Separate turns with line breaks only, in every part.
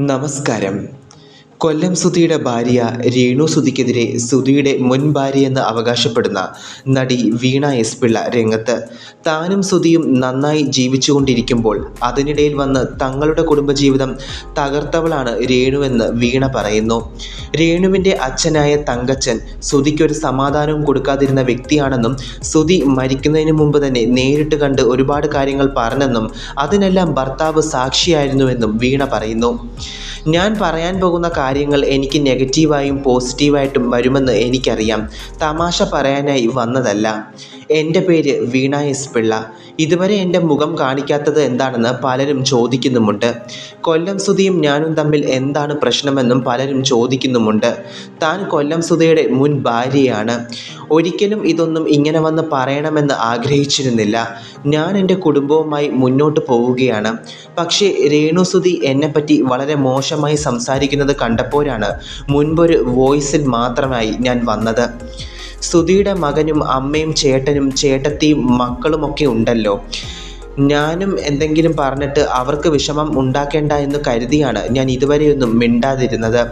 നമസ്കാരം കൊല്ലം സുധിയുടെ ഭാര്യ രേണു സുധിക്കെതിരെ സുധിയുടെ മുൻ ഭാര്യയെന്ന് അവകാശപ്പെടുന്ന നടി വീണ എസ് പിള്ള രംഗത്ത്. താനും സുധിയും നന്നായി ജീവിച്ചുകൊണ്ടിരിക്കുമ്പോൾ അതിനിടയിൽ വന്ന് തങ്ങളുടെ കുടുംബജീവിതം തകർത്തവളാണ് രേണുവെന്ന് വീണ പറയുന്നു. രേണുവിന്റെ അച്ഛനായ തങ്കച്ചൻ സുധിക്കൊരു സമാധാനവും കൊടുക്കാതിരുന്ന വ്യക്തിയാണെന്നും സുധി മരിക്കുന്നതിന് മുമ്പ് തന്നെ നേരിട്ട് കണ്ട് ഒരുപാട് കാര്യങ്ങൾ പറഞ്ഞെന്നും അതിനെല്ലാം ഭർത്താവ് സാക്ഷിയായിരുന്നുവെന്നും വീണ പറയുന്നു. ഞാൻ പറയാൻ പോകുന്ന കാര്യങ്ങൾ എനിക്ക് നെഗറ്റീവായും പോസിറ്റീവായിട്ടും വരുമെന്ന് എനിക്കറിയാം. തമാശ പറയാനായി വന്നതല്ല. എന്റെ പേര് വീണ എസ് പിള്ള. ഇതുവരെ എന്റെ മുഖം കാണിക്കാത്തത് എന്താണെന്ന് പലരും ചോദിക്കുന്നുമുണ്ട്. കൊല്ലം സുധിയും ഞാനും തമ്മിൽ എന്താണ് പ്രശ്നമെന്നും പലരും ചോദിക്കുന്നുമുണ്ട്. താൻ കൊല്ലം സുധയുടെ മുൻ ഭാര്യയാണ്. ഒരിക്കലും ഇതൊന്നും ഇങ്ങനെ വന്ന് പറയണമെന്ന് ആഗ്രഹിച്ചിരുന്നില്ല. ഞാൻ എന്റെ കുടുംബവുമായി മുന്നോട്ട് പോവുകയാണ്. പക്ഷേ രേണു സുധി എന്നെപ്പറ്റി വളരെ മോശമായി സംസാരിക്കുന്നത് കണ്ടപ്പോഴാണ് മുൻപൊരു വോയിസിൽ മാത്രമായി ഞാൻ വന്നത്. സുധിയുടെ മകനും അമ്മയും ചേട്ടനും ചേട്ടത്തിയും മക്കളുമൊക്കെ ഉണ്ടല്ലോ. ഞാനും എന്തെങ്കിലും പറഞ്ഞിട്ട് അവർക്ക് വിഷമം ഉണ്ടാക്കേണ്ട എന്ന് കരുതിയാണ് ഞാൻ ഇതുവരെയൊന്നും മിണ്ടാതിരുന്നത്.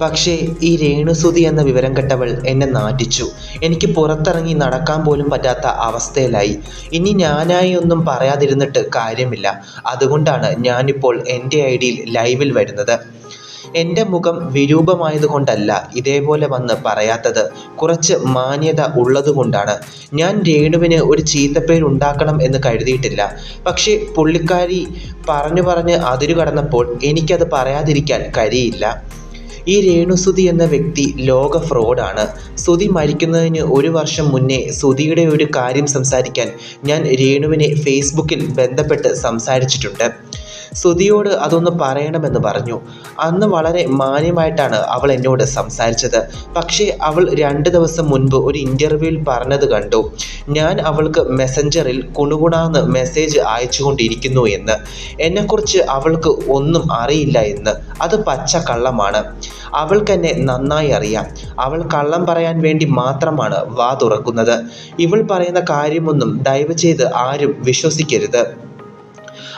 പക്ഷേ ഈ രേണുസുതി എന്ന വിവരം കെട്ടവൾ എന്നെ നാറ്റിച്ചു. എനിക്ക് പുറത്തിറങ്ങി നടക്കാൻ പോലും പറ്റാത്ത അവസ്ഥയിലായി. ഇനി ഞാനായി ഒന്നും പറയാതിരുന്നിട്ട് കാര്യമില്ല. അതുകൊണ്ടാണ് ഞാനിപ്പോൾ എന്റെ ഐഡിയിൽ ലൈവിൽ വരുന്നത്. എന്റെ മുഖം വിരൂപമായതുകൊണ്ടല്ല ഇതേപോലെ വന്ന് പറയാത്തത്. കുറച്ച് മാന്യത ഉള്ളതുകൊണ്ടാണ് ഞാൻ രേണുവിന് ഒരു ചീത്തപ്പേരുണ്ടാക്കണം എന്ന് കരുതിയിട്ടില്ല. പക്ഷേ പുള്ളിക്കാരി പറഞ്ഞു പറഞ്ഞ് അതിരു കടന്നപ്പോൾ എനിക്കത് പറയാതിരിക്കാൻ കഴിയില്ല. ഈ രേണുസുതി എന്ന വ്യക്തി ലോക ഫ്രോഡാണ്. സുതി മരിക്കുന്നതിന് ഒരു വർഷം മുന്നേ സുതിയുടെ ഒരു കാര്യം സംസാരിക്കാൻ ഞാൻ രേണുവിനെ ഫേസ്ബുക്കിൽ ബന്ധപ്പെട്ട് സംസാരിച്ചിട്ടുണ്ട്. സുധിയോട് അതൊന്ന് പറയണമെന്ന് പറഞ്ഞു. അന്ന് വളരെ മാന്യമായിട്ടാണ് അവൾ എന്നോട് സംസാരിച്ചത്. പക്ഷേ അവൾ രണ്ട് ദിവസം മുൻപ് ഒരു ഇന്റർവ്യൂവിൽ പറഞ്ഞത് കണ്ടു. ഞാൻ അവൾക്ക് മെസ്സഞ്ചറിൽ കുണുകുണാന്ന് മെസ്സേജ് അയച്ചുകൊണ്ടിരിക്കുന്നു എന്ന്. എന്നെക്കുറിച്ച് അവൾക്ക് ഒന്നും അറിയില്ല എന്ന്. അത് പച്ച കള്ളമാണ്. അവൾക്കെന്നെ നന്നായി അറിയാം. അവൾ കള്ളം പറയാൻ വേണ്ടി മാത്രമാണ് വാ തുറക്കുന്നത് ഇവൾ പറയുന്ന കാര്യമൊന്നും ദയവ് ചെയ്ത് ആരും വിശ്വസിക്കരുത്.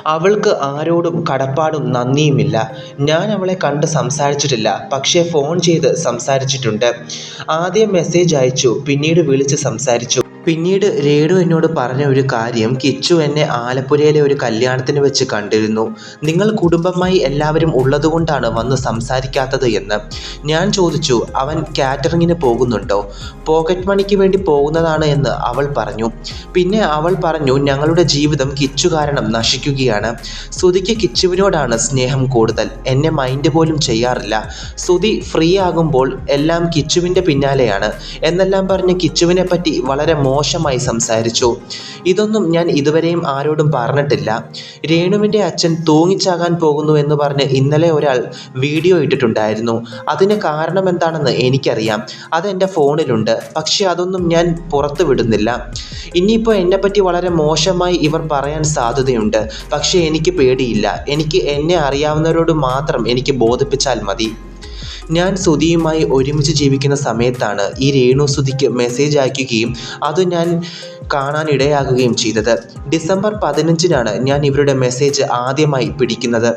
അവൾക്ക് ആരോടും കടപ്പാടും നന്ദിയുമില്ല. ഞാൻ അവളെ കണ്ട് സംസാരിച്ചിട്ടില്ല. പക്ഷേ ഫോൺ ചെയ്ത് സംസാരിച്ചിട്ടുണ്ട്. ആദ്യം മെസ്സേജ് അയച്ചു പിന്നീട് വിളിച്ച് സംസാരിച്ചു. പിന്നീട് രേണു എന്നോട് പറഞ്ഞ ഒരു കാര്യം കിച്ചു എന്നെ ആലപ്പുഴയിലെ ഒരു കല്യാണത്തിന് വെച്ച് കണ്ടിരുന്നു. നിങ്ങൾ കുടുംബമായി എല്ലാവരും ഉള്ളതുകൊണ്ടാണ് വന്ന് സംസാരിക്കാത്തത് എന്ന്. ഞാൻ ചോദിച്ചു അവൻ കാറ്ററിങ്ങിന് പോകുന്നുണ്ടോ? പോക്കറ്റ് മണിക്ക് വേണ്ടി പോകുന്നതാണ് എന്ന് അവൾ പറഞ്ഞു. പിന്നെ അവൾ പറഞ്ഞു ഞങ്ങളുടെ ജീവിതം കിച്ചു കാരണം നശിക്കുകയാണ്. സുധിക്ക് കിച്ചുവിനോടാണ് സ്നേഹം കൂടുതൽ. എന്നെ മൈൻഡ് പോലും ചെയ്യാറില്ല. സുധി ഫ്രീ ആകുമ്പോൾ എല്ലാം കിച്ചുവിന്റെ പിന്നാലെയാണ്. എന്നെല്ലാം പറഞ്ഞ് കിച്ചുവിനെ പറ്റി വളരെ മോശമായി സംസാരിച്ചു. ഇതൊന്നും ഞാൻ ഇതുവരെയും ആരോടും പറഞ്ഞിട്ടില്ല. രേണുവിന്റെ അച്ഛൻ തൂങ്ങിച്ചാകാൻ പോകുന്നു എന്ന് പറഞ്ഞ് ഇന്നലെ ഒരാൾ വീഡിയോ ഇട്ടിട്ടുണ്ടായിരുന്നു. അതിന് കാരണം എന്താണെന്ന് എനിക്കറിയാം അതെന്റെ ഫോണിലുണ്ട്. പക്ഷേ അതൊന്നും ഞാൻ പുറത്തു വിടുന്നില്ല. ഇനിയിപ്പോൾ എന്നെപ്പറ്റി വളരെ മോശമായി ഇവർ പറയാൻ സാധ്യതയുണ്ട്. പക്ഷേ എനിക്ക് പേടിയില്ല. എനിക്ക് എന്നെ അറിയാവുന്നവരോട് മാത്രം എനിക്ക് ബോധിപ്പിച്ചാൽ മതി. ഞാൻ സുധിയുമായി ഒരുമിച്ച് ജീവിക്കുന്ന സമയത്താണ് ഈ രേണു സുധിക്ക് മെസ്സേജ് അയക്കുകയും അത് ഞാൻ കാണാൻ കാണാനിടയാകുകയും ചെയ്തത്. ഡിസംബർ പതിനഞ്ചിനാണ് ഞാൻ ഇവരുടെ മെസ്സേജ് ആദ്യമായി പിടിക്കുന്നത്.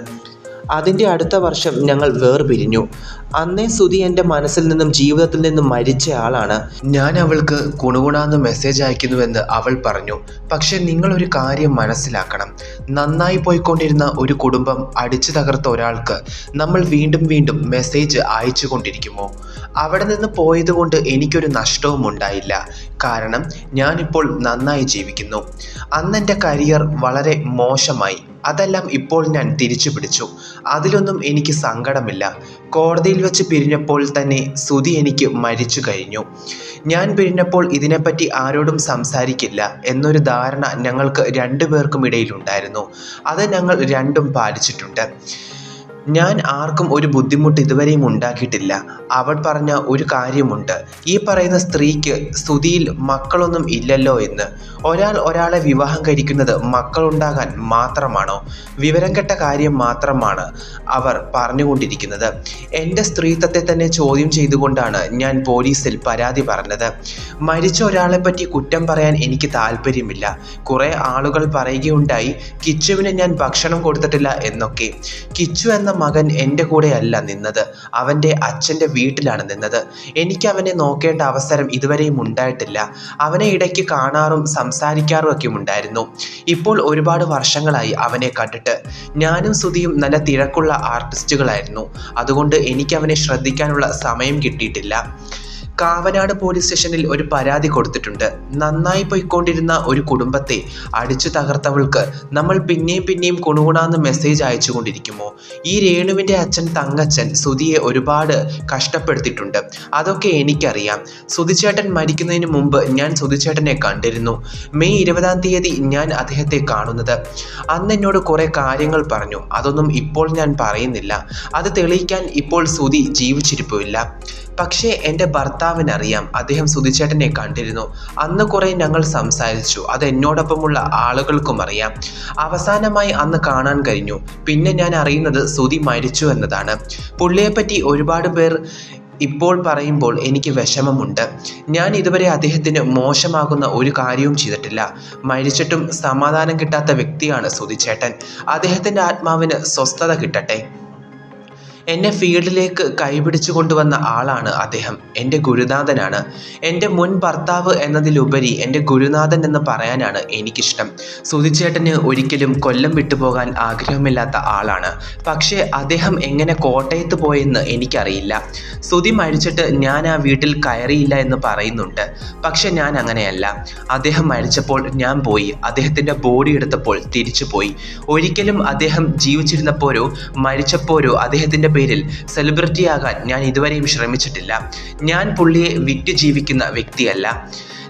അതിന്റെ അടുത്ത വർഷം ഞങ്ങൾ വേർപിരിഞ്ഞു. അന്നേ സുധി എന്റെ മനസ്സിൽ നിന്നും ജീവിതത്തിൽ നിന്നും മരിച്ച ആളാണ്. ഞാൻ അവൾക്ക് കുണുകുണാന്ന് മെസ്സേജ് അയക്കുന്നുവെന്ന് അവൾ പറഞ്ഞു. പക്ഷെ നിങ്ങളൊരു കാര്യം മനസ്സിലാക്കണം. നന്നായി പോയിക്കൊണ്ടിരുന്ന ഒരു കുടുംബം അടിച്ചു തകർത്ത ഒരാൾക്ക് നമ്മൾ വീണ്ടും വീണ്ടും മെസ്സേജ് അയച്ചു കൊണ്ടിരിക്കുമോ അവിടെ നിന്ന് പോയതുകൊണ്ട് എനിക്കൊരു നഷ്ടവും ഉണ്ടായില്ല. കാരണം ഞാനിപ്പോൾ നന്നായി ജീവിക്കുന്നു. അന്നെന്റെ കരിയർ വളരെ മോശമായി. അതെല്ലാം ഇപ്പോൾ ഞാൻ തിരിച്ചു പിടിച്ചു. അതിലൊന്നും എനിക്ക് സങ്കടമില്ല. കോടതിയിൽ വെച്ച് പിരിഞ്ഞപ്പോൾ തന്നെ സുധി എനിക്ക് മരിച്ചു കഴിഞ്ഞു. ഞാൻ പിരിഞ്ഞപ്പോൾ ഇതിനെപ്പറ്റി ആരോടും സംസാരിക്കില്ല എന്നൊരു ധാരണ ഞങ്ങൾക്ക് രണ്ടുപേർക്കും ഇടയിലുണ്ടായിരുന്നു. അത് ഞങ്ങൾ രണ്ടും പാലിച്ചിട്ടുണ്ട്. ഞാൻ ആർക്കും ഒരു ബുദ്ധിമുട്ട് ഇതുവരെയും ഉണ്ടാക്കിയിട്ടില്ല. അവൾ പറഞ്ഞ ഒരു കാര്യമുണ്ട്. ഈ പറയുന്ന സ്ത്രീക്ക് സ്തുതിയിൽ മക്കളൊന്നും ഇല്ലല്ലോ എന്ന്. ഒരാൾ ഒരാളെ വിവാഹം കഴിക്കുന്നത് മക്കളുണ്ടാകാൻ മാത്രമാണോ? വിവരം കെട്ട കാര്യം മാത്രമാണ് അവർ പറഞ്ഞുകൊണ്ടിരിക്കുന്നത്. എന്റെ സ്ത്രീത്വത്തെ തന്നെ ചോദ്യം ചെയ്തുകൊണ്ടാണ് ഞാൻ പോലീസിൽ പരാതി പറഞ്ഞത്. മരിച്ച ഒരാളെപ്പറ്റി കുറ്റം പറയാൻ എനിക്ക് താല്പര്യമില്ല. കുറേ ആളുകൾ പറയുകയുണ്ടായി കിച്ചുവിന് ഞാൻ ഭക്ഷണം കൊടുത്തിട്ടില്ല എന്നൊക്കെ. കിച്ചു എന്ന എന്ന മകൻ എന്റെ കൂടെ അല്ല നിന്നത്. അവന്റെ അച്ഛന്റെ വീട്ടിലാണ് നിന്നത്. എനിക്ക് അവനെ നോക്കേണ്ട അവസരം ഇതുവരെയും ഉണ്ടായിട്ടില്ല. അവനെ ഇടയ്ക്ക് കാണാറും സംസാരിക്കാറും ഒക്കെ ഉണ്ടായിരുന്നു. ഇപ്പോൾ ഒരുപാട് വർഷങ്ങളായി അവനെ കണ്ടിട്ട്. ഞാനും സുധിയും നല്ല തിരക്കുള്ള ആർട്ടിസ്റ്റുകളായിരുന്നു അതുകൊണ്ട് എനിക്ക് അവനെ ശ്രദ്ധിക്കാനുള്ള സമയം കിട്ടിയിട്ടില്ല. കാവനാട് പോലീസ് സ്റ്റേഷനിൽ ഒരു പരാതി കൊടുത്തിട്ടുണ്ട്. നന്നായി പോയിക്കൊണ്ടിരുന്ന ഒരു കുടുംബത്തെ അടിച്ചു തകർത്തവൾക്ക് നമ്മൾ പിന്നെയും പിന്നെയും കുണുകുണാന്ന് മെസ്സേജ് അയച്ചുകൊണ്ടിരിക്കുമോ? ഈ രേണുവിന്റെ അച്ഛൻ തങ്കച്ചൻ സുധിയെ ഒരുപാട് കഷ്ടപ്പെടുത്തിയിട്ടുണ്ട്. അതൊക്കെ എനിക്കറിയാം. സുധിച്ചേട്ടൻ മരിക്കുന്നതിന് മുമ്പ് ഞാൻ സുധിച്ചേട്ടനെ കണ്ടിരുന്നു. മെയ് ഇരുപതാം തീയതി ഞാൻ അദ്ദേഹത്തെ കാണുന്നത്. അന്ന് എന്നോട് കുറേ കാര്യങ്ങൾ പറഞ്ഞു. അതൊന്നും ഇപ്പോൾ ഞാൻ പറയുന്നില്ല. അത് തെളിയിക്കാൻ ഇപ്പോൾ സുധി ജീവിച്ചിരിപ്പില്ല പക്ഷേ എന്റെ ഭർത്താവിനറിയാം. അദ്ദേഹം സുധിച്ചേട്ടനെ കണ്ടിരുന്നു. അന്ന് കുറേ ഞങ്ങൾ സംസാരിച്ചു. അത് എന്നോടൊപ്പമുള്ള ആളുകൾക്കും അറിയാം. അവസാനമായി അന്ന് കാണാൻ കഴിഞ്ഞു. പിന്നെ ഞാൻ അറിയുന്നത് സുധി മരിച്ചു എന്നതാണ്. പുള്ളിയെപ്പറ്റി ഒരുപാട് പേർ ഇപ്പോൾ പറയുമ്പോൾ എനിക്ക് വിഷമമുണ്ട്. ഞാൻ ഇതുവരെ അദ്ദേഹത്തിന് മോശമാകുന്ന ഒരു കാര്യവും ചെയ്തിട്ടില്ല. മരിച്ചിട്ടും സമാധാനം കിട്ടാത്ത വ്യക്തിയാണ് സുധിച്ചേട്ടൻ. അദ്ദേഹത്തിന്റെ ആത്മാവിന് സ്വസ്ഥത കിട്ടട്ടെ. എന്നെ ഫീൽഡിലേക്ക് കൈപിടിച്ചു കൊണ്ടുവന്ന ആളാണ് അദ്ദേഹം. എന്റെ ഗുരുനാഥനാണ്. എന്റെ മുൻ ഭർത്താവ് എന്നതിലുപരി എന്റെ ഗുരുനാഥൻ എന്ന് പറയാനാണ് എനിക്കിഷ്ടം. സുധിച്ചേട്ടന് ഒരിക്കലും കൊല്ലം വിട്ടുപോകാൻ ആഗ്രഹമില്ലാത്ത ആളാണ്. പക്ഷേ അദ്ദേഹം എങ്ങനെ കോട്ടയത്ത് പോയെന്ന് എനിക്കറിയില്ല. സുധി മരിച്ചിട്ട് ഞാൻ ആ വീട്ടിൽ കയറിയില്ല എന്ന് പറയുന്നുണ്ട്. പക്ഷെ ഞാൻ അങ്ങനെയല്ല. അദ്ദേഹം മരിച്ചപ്പോൾ ഞാൻ പോയി. അദ്ദേഹത്തിന്റെ ബോഡി എടുത്തപ്പോൾ തിരിച്ചു പോയി ഒരിക്കലും അദ്ദേഹം ജീവിച്ചിരുന്നപ്പോഴോ മരിച്ചപ്പോഴോ അദ്ദേഹത്തിന്റെ പേരിൽ സെലിബ്രിറ്റി ആകാൻ ഞാൻ ഇതുവരെയും ശ്രമിച്ചിട്ടില്ല. ഞാൻ പുള്ളിയെ വിറ്റ് ജീവിക്കുന്ന വ്യക്തിയല്ല.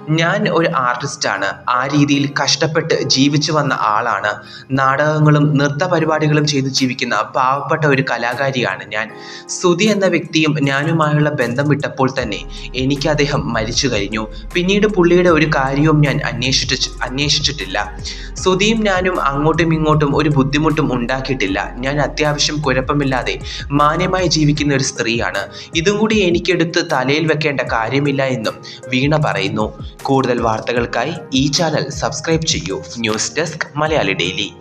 ഞാൻ ഒരു ആർട്ടിസ്റ്റാണ് ആ രീതിയിൽ കഷ്ടപ്പെട്ട് ജീവിച്ചു വന്ന ആളാണ്. നാടകങ്ങളും നൃത്ത പരിപാടികളും ചെയ്ത് ജീവിക്കുന്ന പാവപ്പെട്ട ഒരു കലാകാരിയാണ് ഞാൻ. സുധി എന്ന വ്യക്തിയും ഞാനുമായുള്ള ബന്ധം വിട്ടപ്പോൾ തന്നെ എനിക്ക് അദ്ദേഹം മരിച്ചു കഴിഞ്ഞു. പിന്നീട് പുള്ളിയുടെ ഒരു കാര്യവും ഞാൻ അന്വേഷിച്ച് അന്വേഷിച്ചിട്ടില്ല. സുധിയും ഞാനും അങ്ങോട്ടും ഇങ്ങോട്ടും ഒരു ബുദ്ധിമുട്ടും ഉണ്ടാക്കിയിട്ടില്ല. ഞാൻ അത്യാവശ്യം കുഴപ്പമില്ലാതെ മാന്യമായി ജീവിക്കുന്ന ഒരു സ്ത്രീയാണ്. ഇതും കൂടി എനിക്കെടുത്ത് തലയിൽ വെക്കേണ്ട കാര്യമില്ല എന്നും വീണ പറയുന്നു. കൂടുതൽ വാർത്തകൾക്കായി ഈ ചാനൽ സബ്സ്ക്രൈബ് ചെയ്യൂ. News desk Malayali daily.